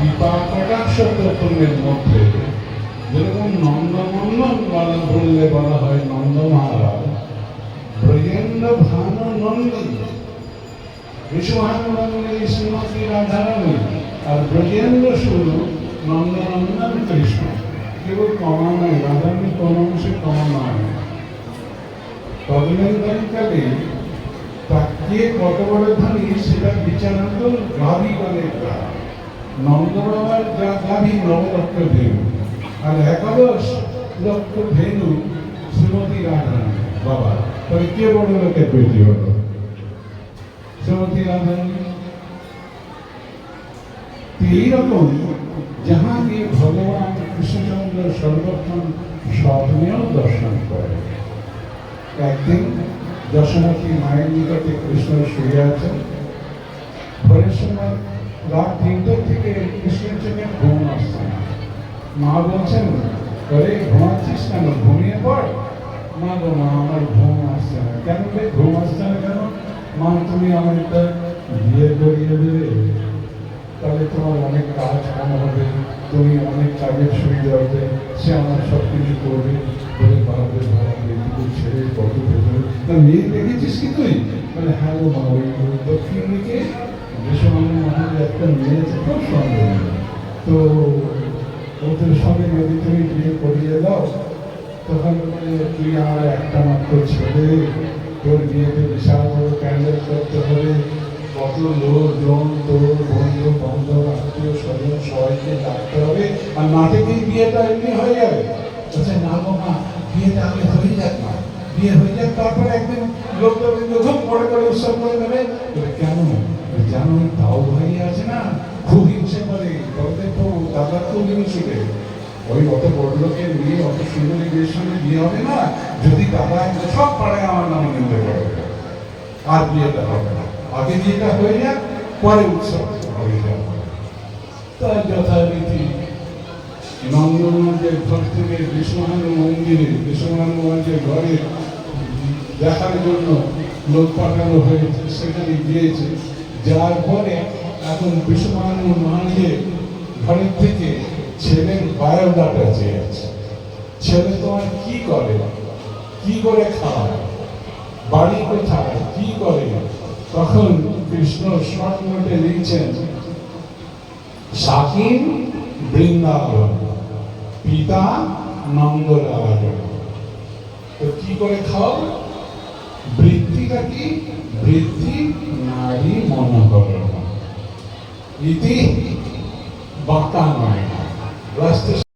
কৃপা কটাক্ষ তত্ত্বের মধ্যে যেরকম নন্দনন্দন বলা বললে বলা হয় নন্দ ব্রজেন্দ্র ভানু নন্দী বিশ্বভানুনন্দী শ্রীমতী রাধারানী আর ব্রজেন্দ্র শুরু নন্দনন্দন কৃষ্ণ। কেবল কমা নয় রাধারানী কোন অংশে কমা নয় তদনন্তনকালে কে কত বড় ধনী, সেটা বিচারান্ত গাভী বলে নন্দবাবার গাভী নব লক্ষ ধেনু আর একাদশ লক্ষ ধেনু শ্রীমতী রাধারানী। বাবা তবে কে বড় লোকের বেটি হলো? শ্রীমতী রাধারানী? এইরকম যাহাকে ভগবান কৃষ্ণচন্দ্র সর্বক্ষণ স্বপ্নেও দর্শন করে। একদিন যশোমতী মায়ের নিকটে কৃষ্ণ শুয়ে আছেন। ভোরের সময় রাত তিনটের থেকে চোখে ঘুম আসছে মা বলছেন ওরে ঘুমাচ্ছিস কেন? ঘুমিয়ে পড়। মা গো, মা, আমার ঘুম আসছে না। কেন রে? ঘুম আসছে না কেন? মা, তুমি আমার একটা বিয়ে করিয়ে দেবে। তাহলে তোমার অনেক কাজ কম হবে। তুমি অনেক কাজের সুবিধা হবে। সে আমার সব কিছু করবে। বলে, বাপরে, বাবা মেয়েটুকু ছেড়ে কত ভেতরে। মেয়ে দেখেছিস কি তুই? মানে হ্যাঁ গো মা, ওই দক্ষিণ দিকে তো ওদের সঙ্গে যদি তুমি বিয়ে করিয়ে দাও তখন বলে তুই আমার একটা মাত্র ছেলে? তোর বিয়েতে বিশাল বড় প্যান্ডেল করতে হবে। কত লোকজন তোর বন্ধু বান্ধব আত্মীয় স্বজন সবাইকে ডাকতে হবে। আর না থেকেই বিয়েটা এমনি হয়ে যাবে। বলছে না গো মা বিয়েটা আগে হয়ে যাক না বিয়ে হয়ে যাক তারপরে একদিন লোকজন খুব বড় করে উৎসব করে দেবে। কেন? জানো ওই তাও ভাই আছে না খুব হিংসে করে বলতে তো দাদা করে ওই অত বড় লোকের মেয়ে অত সুন্দরী বিয়ে হবে না? যদি দাদা সব পাড়ায় আমার নাম নিতে পারে আর বিয়েটা হবে না। আগে বিয়েটা হয়ে যাক, পরে উৎসব হয়ে যাবে। তার যথারীতি নন্দনগঞ্জের ঘর থেকে বিশ্বভানু মন্দিরে বিশ্বভানু মন্দিরের ঘরে দেখার জন্য লোক পাঠানো হয়েছে, সেখানে গিয়েছে। যার পরে এখন বিশ্বভানু মহারাজের ঘরের থেকে ছেলের বায়োডাটা চেয়েছে ছেলে তোমার কি করে? কি করে খাওয়ায় বাড়ি কোথায় কি করে? তখন কৃষ্ণ শর্ট নোটে লিখছেন সাকিম বৃন্দাবন, পিতা নন্দলাল তো কি করে খাও? বৃত্তিটা কি? বৃত্তি নারী মনোকরণ ইতি বাঁকা নয় Lá